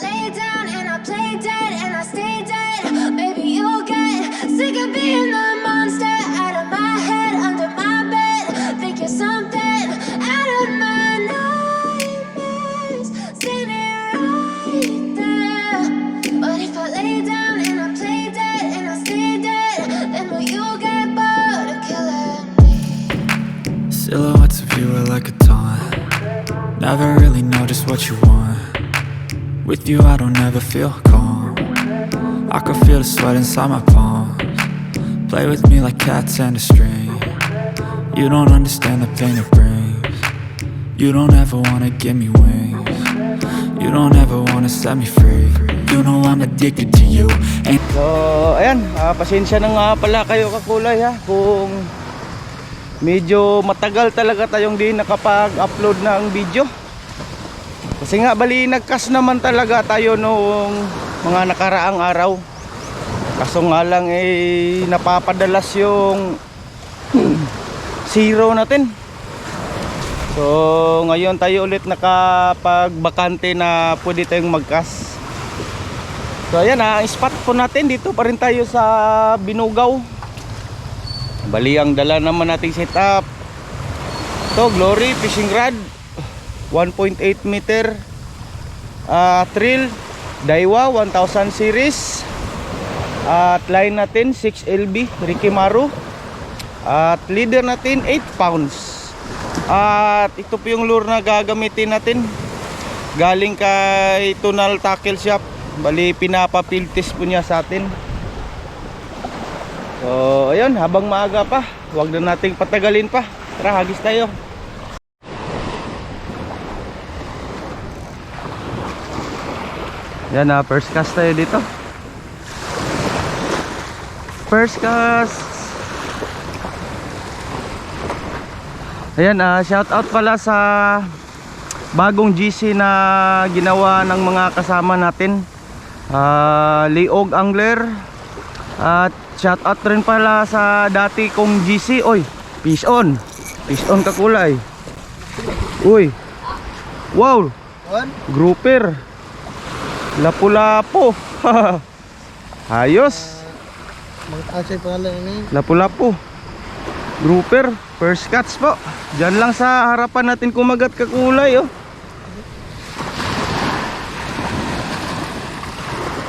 was you I don't ever feel calm. I can feel the sweat inside my palms. Play with me like cats and a string. You don't understand the pain it brings. You don't ever wanna give me wings. You don't ever wanna set me free. You know I'm addicted to you. Ain't So, ayan, ah, pasensya na nga pala kayo kakulay ha? Kung medyo matagal talaga tayong di nakapag-upload ng video. Kasi nga bali nagkas naman talaga tayo noong mga nakaraang araw. Kaso nga lang eh napapadalas yung zero natin. So, ngayon tayo ulit nakapagbakante na pwede tayong magkas. So ayan ah, spot po natin dito pa rin tayo sa Binugaw. Bali ang dala naman nating setup. To Glory Fishing Rod 1.8 meter ah Thrill Daiwa 1000 series. At line natin 6 LB Ricky Maru. At leader natin 8 pounds. At ito po yung lure na gagamitin natin. Galing kay Tunal Tackle Shop. Bali pinapapiltis po niya sa atin. So, ayun, habang maaga pa, huwag na nating patagalin pa. Tara, hagis tayo. Yan na, first cast tayo dito. First cast. Ayan, ah, shout out pala sa bagong GC na ginawa ng mga kasama natin. Ah, Liog Angler. At shout out rin pala sa dati kong GC. Oy, fish on. Fish on kakulay. Uy. Wow. Grouper. Lapu-lapu. Ayos. Mag-asay pangalan ini. Lapu-lapu. Grouper. First catch po. Diyan lang sa harapan natin kumagat kakulay oh.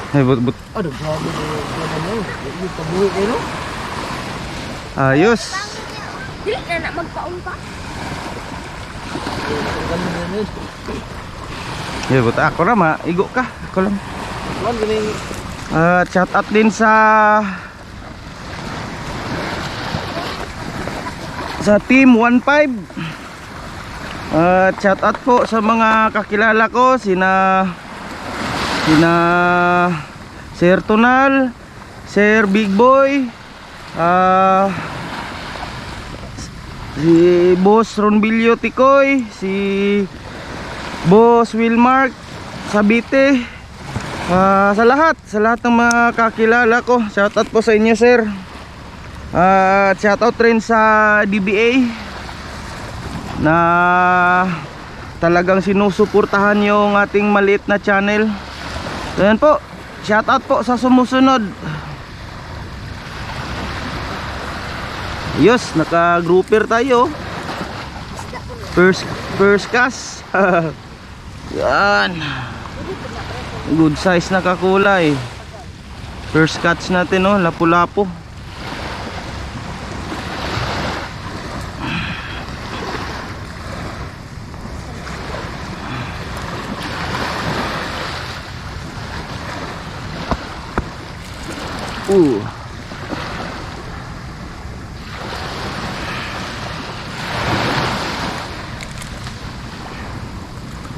Ay, but, but, Aduh, grabe mo. Grabe mo. Yung pabuhi kayo, ayos. Dili na na magpaon pa. Ganun na yun. Yeah, but ako na maigo ka. Ako lang. Ganing Uh, shout out din sa sa team 15 uh, shout out po sa mga kakilala ko sina sina Sir Tunal Sir Big Boy uh, si Boss Ronbilio Tikoy si Boss Wilmark Sabite Ah, sa lahat, sa lahat ng mga kakilala ko, shoutout po sa inyo, sir. Ah, shoutout rin sa DBA na talagang sinusuportahan yung ating maliit na channel. So, yan po. Shoutout po sa sumusunod. Yos, naka-grouper tayo. First first cast. yan. Good size na kakulay. First catch natin oh, lapu-lapu.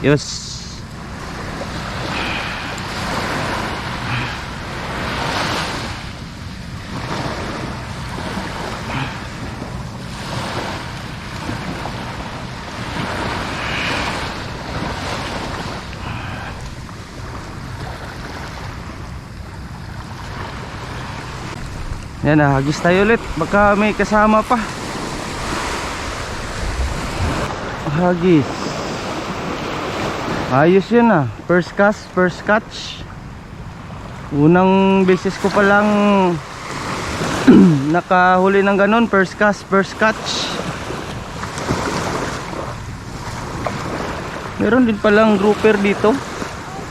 Yes. Yan na, hagis tayo ulit. Baka may kasama pa. Hagis. Ayos yun ah. First cast, first catch. Unang beses ko palang nakahuli ng ganun. First cast, first catch. Meron din palang grouper dito.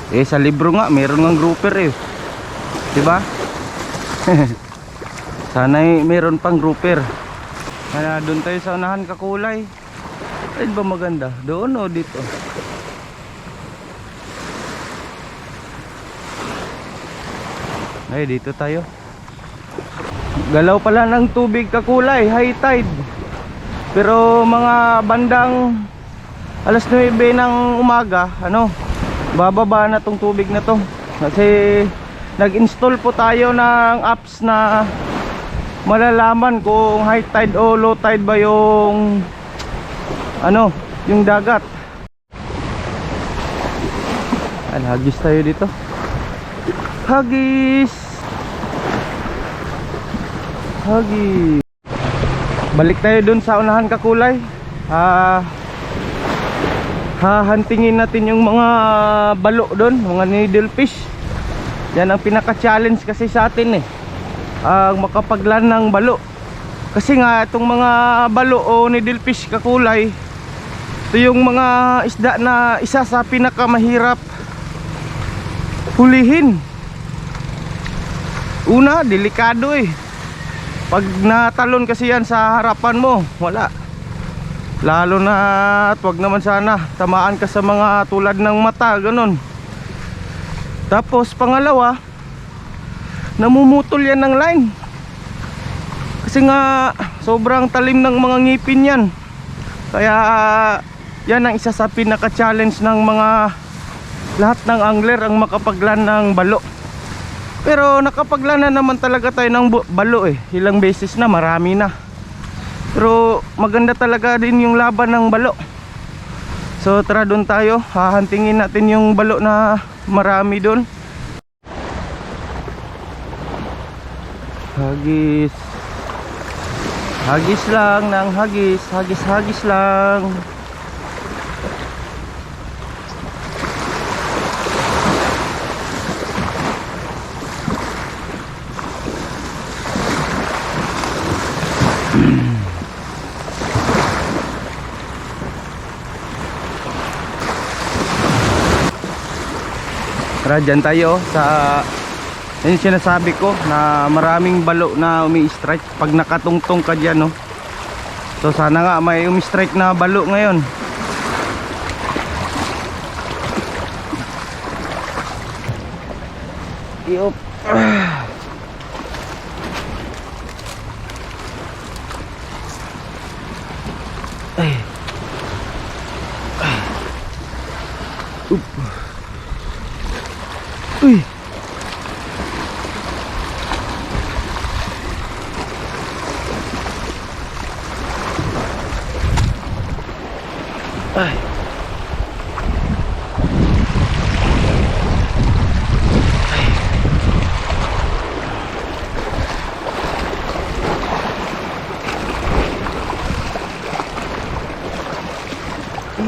Eh sa libro nga, meron ng grouper eh. 'Di ba? Sana'y meron pang grouper. Kaya doon tayo sa unahan kakulay. Saan ba maganda? Doon o dito? Ay, dito tayo. Galaw pala ng tubig kakulay, high tide. Pero mga bandang alas 9 ng umaga, ano, bababa na tong tubig na to. Kasi nag-install po tayo ng apps na malalaman kung high tide o low tide ba yung ano, yung dagat. Ay, hagis tayo dito. Hagis! Hagis! Balik tayo dun sa unahan kakulay. Ah, hahantingin natin yung mga balo doon, mga needlefish. Yan ang pinaka-challenge kasi sa atin eh. Ang makapaglan ng balo. Kasi nga itong mga balo o needlefish kakulay, ito yung mga isda na isa sa pinakamahirap hulihin. Una, delikado eh. Pag natalon kasi yan sa harapan mo, wala. Lalo na at wag naman sana tamaan ka sa mga tulad ng mata, ganun. Tapos pangalawa, namumutol yan ng line. Kasi nga sobrang talim ng mga ngipin yan. Kaya yan ang isa sa pinaka-challenge ng mga lahat ng angler ang makapaglan ng balo. Pero nakapaglan na naman talaga tayo ng balo eh. Ilang beses na, marami na. Pero maganda talaga din yung laban ng balo. So tara doon tayo, hahantingin natin yung balo na marami doon. Hagis. Hagis lang ng hagis, hagis hagis lang. Tara dyan tayo sa yun sinasabi ko na maraming balo na umi-strike. Pag nakatungtong ka dyan no so sana nga may umi-strike na balo ngayon. Iop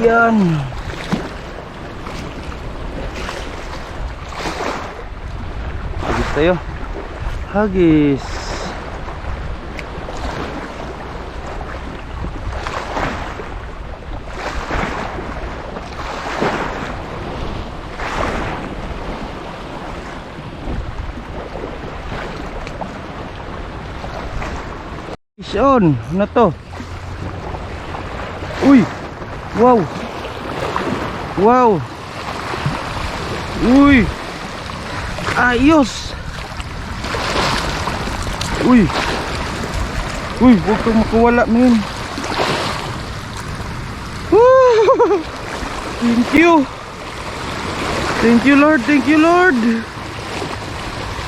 Yan. Hagis tayo. Hagis. Fish on. Ano to? Uy! Wow! Wow! Uy! Ayos! Uy! Uy, huwag kang makawala, men. Thank you! Thank you, Lord! Thank you, Lord!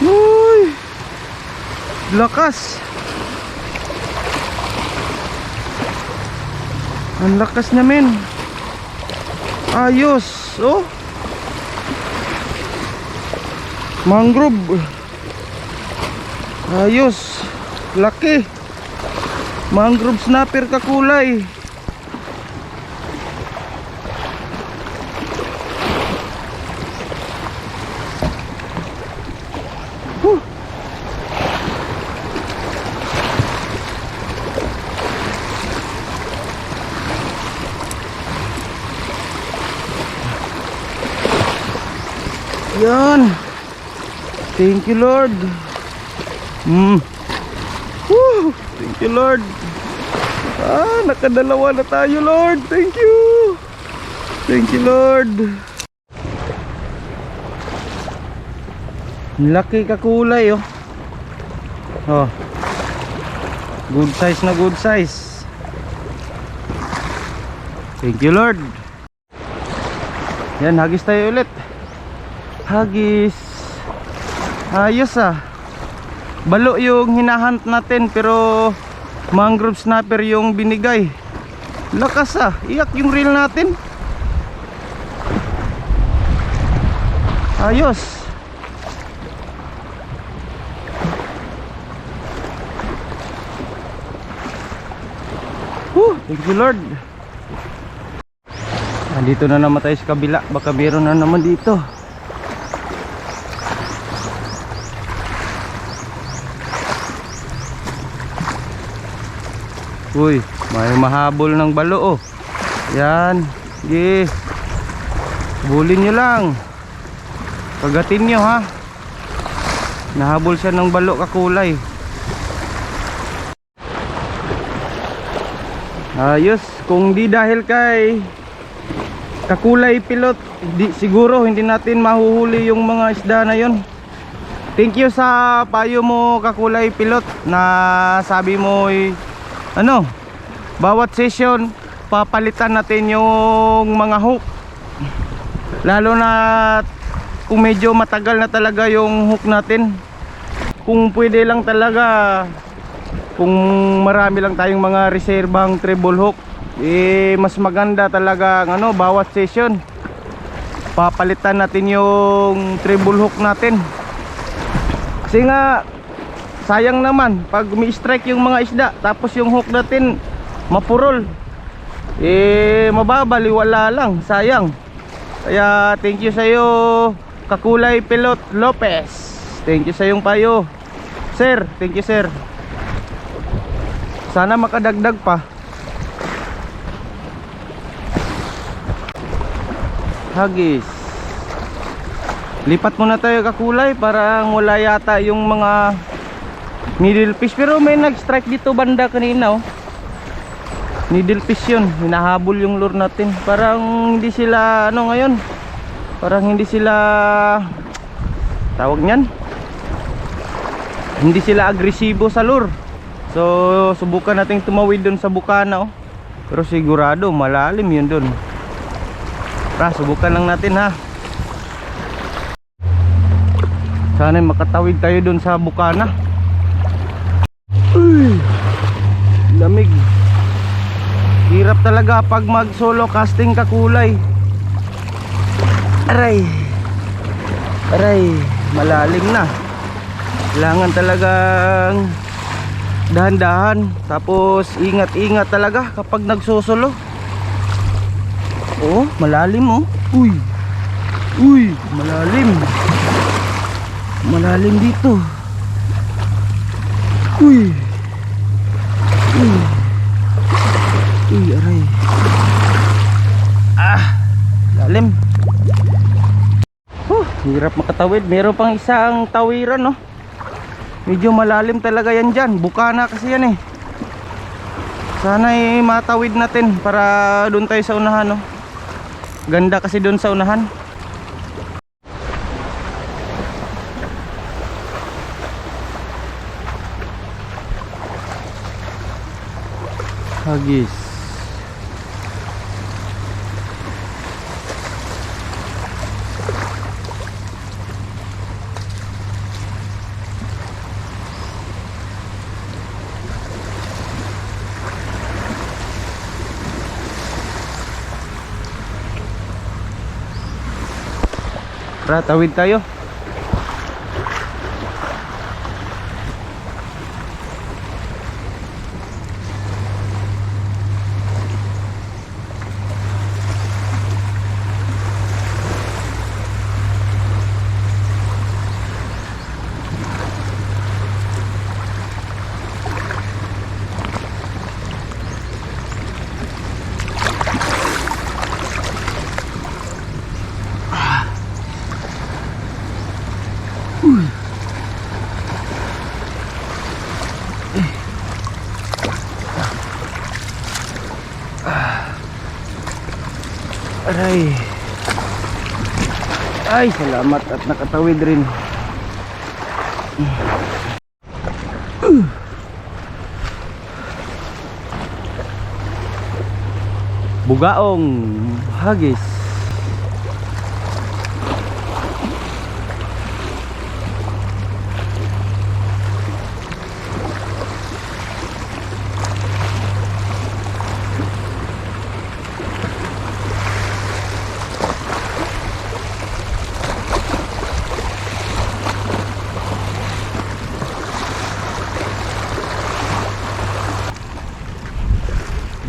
Uy! Lakas! Ang lakas niya, men. Ayos! Oh! Mangrove! Ayos! Laki! Mangrove snapper kakulay! Yan. Thank you, Lord. Mm. Woo! Thank you, Lord. Ah, nakadalawa na tayo, Lord. Thank you. Thank you, Lord. Laki ka kulay, oh. Oh. Good size na good size. Thank you, Lord. Yan, hagis tayo ulit. Hagis. Ayos ah. Balo yung hinahunt natin pero mangrove snapper yung binigay. Lakas ah. Iyak yung reel natin. Ayos. Whew, thank you Lord. Nandito na naman tayo sa kabila. Baka meron na naman dito. Uy, may mahabol ng balo oh. Yan. Sige. Bulin nyo lang. Pagatin nyo ha. Nahabol siya ng balo kakulay. Ayos. Kung di dahil kay kakulay pilot, di, siguro hindi natin mahuhuli yung mga isda na yon. Thank you sa payo mo kakulay pilot na sabi mo eh, ano, bawat session papalitan natin yung mga hook. Lalo na kung medyo matagal na talaga yung hook natin. Kung pwede lang talaga kung marami lang tayong mga reserbang treble hook eh mas maganda talaga ano bawat session papalitan natin yung treble hook natin kasi nga sayang naman pag umi-strike yung mga isda tapos yung hook natin mapurol. Eh mababaliwala lang sayang. Kaya thank you sa iyo Kakulay Pilot Lopez. Thank you sa iyong payo. Sir thank you sir. Sana makadagdag pa. Hagis. Lipat muna tayo kakulay para wala yata yung mga needle fish. Pero may nag strike dito banda kanina oh. Needle fish yun. Hinahabol yung lure natin. Parang hindi sila ano ngayon? Parang hindi sila tawag niyan? Hindi sila agresibo sa lure. So subukan nating tumawid dun sa bukana oh. Pero sigurado malalim yun dun. Tara, subukan lang natin ha. Sana makatawid tayo dun sa bukana Uy, lamig hirap talaga pag mag solo casting kakulay aray. Aray malalim na. Kailangan talagang dahan-dahan. Tapos ingat-ingat talaga kapag nagsusolo. Oh malalim oh. Uy. Uy malalim. Malalim dito. Uy. Uy uy aray ah lalim Huh, hirap makatawid. Meron pang isang tawiran, no? Medyo malalim talaga yan dyan. Bukana kasi yan eh. Sana eh matawid natin para doon tayo sa unahan, no? Ganda kasi doon sa unahan. Hagis. Tara, tawid tayo. Aray. Ay, salamat at nakatawid rin. Bugaong hagis.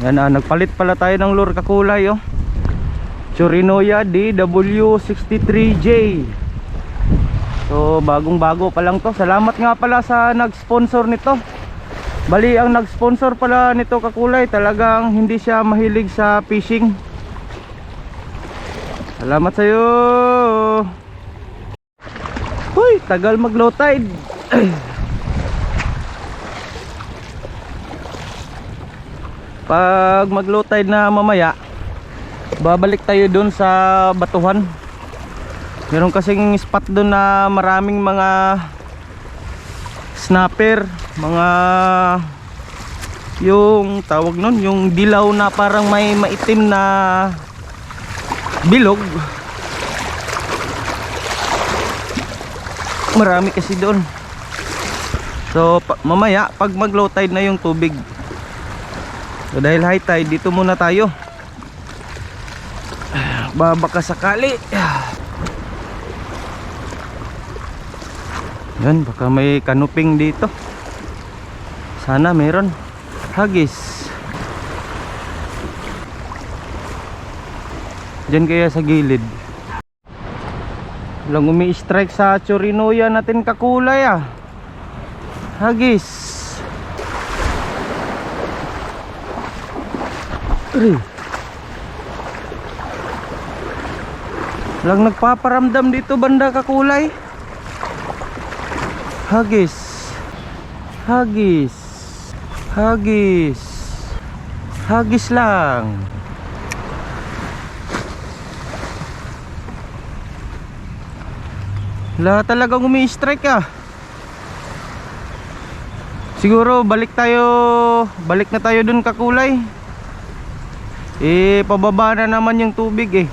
Yan ah, nagpalit pala tayo ng lure kakulay oh. Churinoya DW63J. So bagong bago pa lang to. Salamat nga pala sa nag-sponsor nito. Bali ang nag-sponsor pala nito kakulay, talagang hindi siya mahilig sa fishing. Salamat sa iyo. Hoy, tagal mag low tide. pag mag tide na mamaya babalik tayo dun sa batuhan. Meron kasing spot dun na maraming mga snapper mga yung tawag nun yung dilaw na parang may maitim na bilog. Marami kasi doon so mamaya pag mag low tide na yung tubig So dahil high tide, dito muna tayo. Babaka sakali. Yan, baka may kanuping dito. Sana meron. Hagis. Diyan kaya sa gilid. Walang umi-strike sa Chorinoya natin kakulay ah. Hagis. Aray. Lang nagpaparamdam dito banda kakulay. Hagis. Hagis. Hagis. Hagis lang. Wala talagang umi-strike ah. Siguro balik tayo, balik na tayo dun kakulay. Eh pababa na naman yung tubig eh.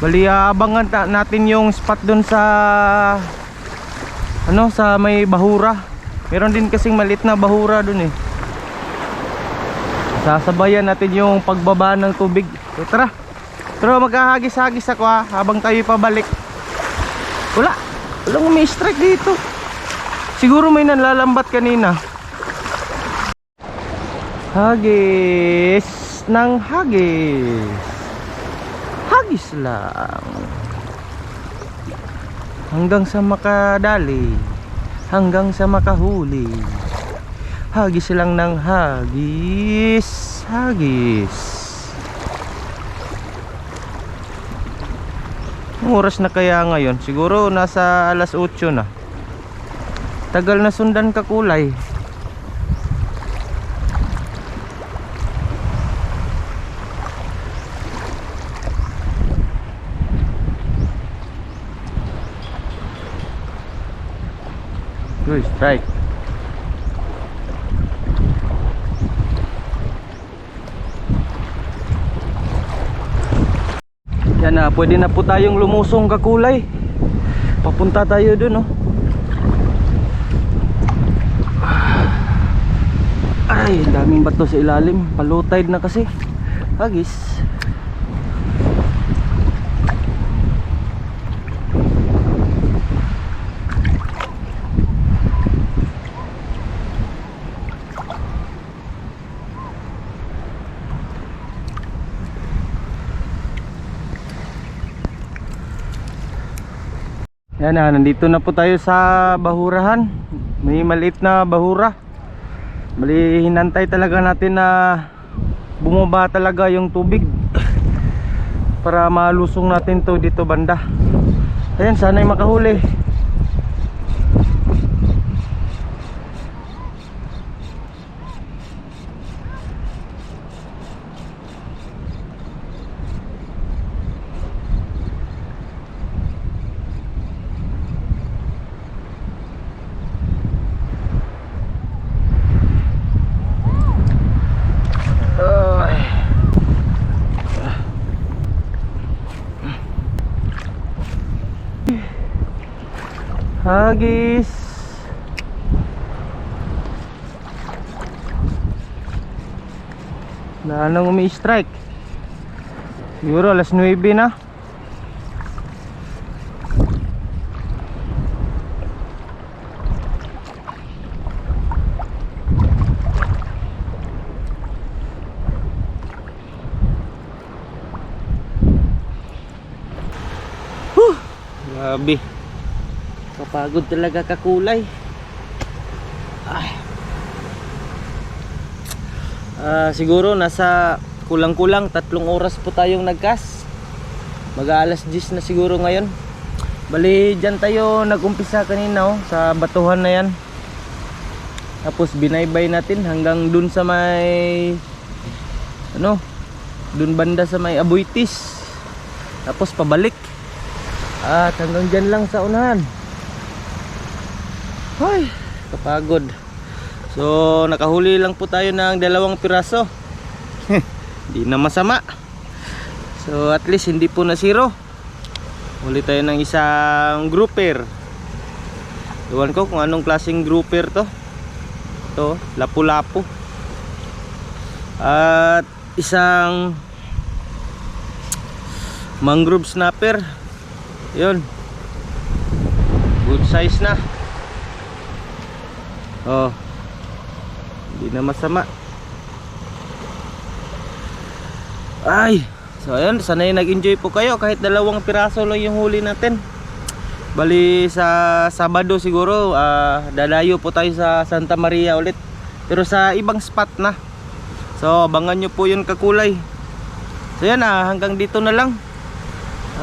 Bali abangan natin yung spot dun sa ano sa may bahura. Meron din kasing maliit na bahura dun eh. Sasabayan natin yung pagbaba ng tubig. So, tara. Pero maghahagis-hagis ako ha habang tayo pabalik. Wala. Walang may strike dito. Siguro may nalalambat kanina. Hagis ng hagis. Hagis lang. Hanggang sa makadali. Hanggang sa makahuli. Hagis lang ng hagis. Hagis. Oras na kaya ngayon? Siguro nasa alas 8 na. Tagal na sundan ka kulay. Uy, strike. Yan na, pwede na po tayong lumusong kakulay. Papunta tayo dun, oh. Ay, daming bato sa ilalim. Low tide na kasi. Hagis. Yan na, nandito na po tayo sa bahurahan. May maliit na bahura. Bali, hinantay talaga natin na bumaba talaga yung tubig para malusong natin to dito banda. Ayan, sana'y makahuli. Hagis. Wala nang umi-strike. Siguro alas 9 na. Huh, grabe. Kapagod talaga kakulay. Ay. Ah, siguro nasa kulang-kulang tatlong oras po tayong nagkas. Mag-aalas 10 na siguro ngayon. Bali, dyan tayo nag-umpisa kanina oh, sa batuhan na yan. Tapos binaybay natin hanggang dun sa may ano, dun banda sa may Abuitis. Tapos pabalik. At hanggang dyan lang sa unahan. Ay, kapagod. So, nakahuli lang po tayo ng dalawang piraso. Hindi na masama. So, at least hindi po na zero. Huli tayo ng isang grouper. Iwan ko kung anong klaseng grouper to. To, lapu-lapu. At isang mangrove snapper. Yun. Good size na. Oh. Hindi na masama. Ay. So ayun, sanay nag-enjoy po kayo kahit dalawang piraso lang yung huli natin. Bali sa Sabado siguro ah, dadayo po tayo sa Santa Maria ulit. Pero sa ibang spot na. So abangan nyo po yun kakulay. So yan ah, hanggang dito na lang.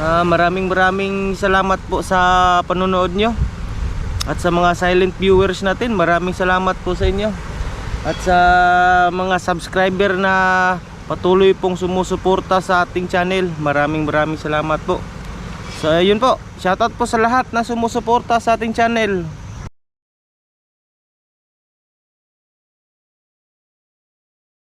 Ah, maraming maraming salamat po sa panonood nyo. At sa mga silent viewers natin, maraming salamat po sa inyo. At sa mga subscriber na patuloy pong sumusuporta sa ating channel, maraming maraming salamat po. So ayun po, shoutout po sa lahat na sumusuporta sa ating channel.